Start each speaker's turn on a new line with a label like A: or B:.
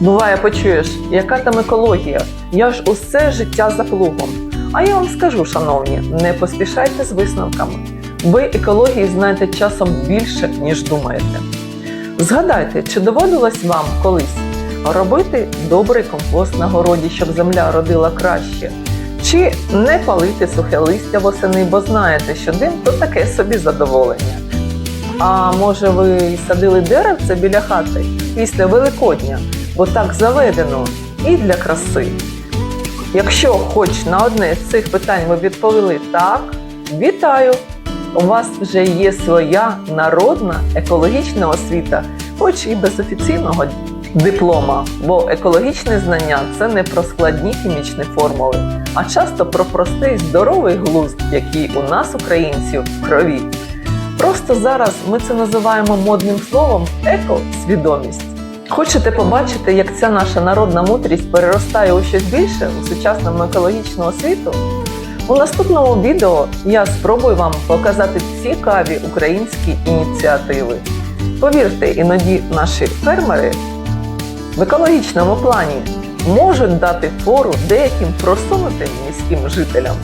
A: Буває, почуєш, яка там екологія? Я ж усе життя за плугом. А я вам скажу, шановні, не поспішайте з висновками. Ви екології знаєте часом більше, ніж думаєте. Згадайте, чи доводилось вам колись робити добрий компост на городі, щоб земля родила краще? Чи не палити сухе листя восени, бо знаєте, що дим то таке собі задоволення? А може ви садили деревце біля хати після Великодня, бо так заведено і для краси? Якщо хоч на одне з цих питань ви відповіли так, вітаю! У вас вже є своя народна екологічна освіта, хоч і без офіційного диплома, бо екологічне знання це не про складні хімічні формули, а часто про простий здоровий глузд, який у нас, українців, в крові. Просто зараз ми це називаємо модним словом екосвідомість. Хочете побачити, як ця наша народна мудрість переростає у щось більше у сучасному екологічному світу? У наступному відео я спробую вам показати цікаві українські ініціативи. Повірте, іноді наші фермери в екологічному плані можуть дати фору деяким просунутим міським жителям.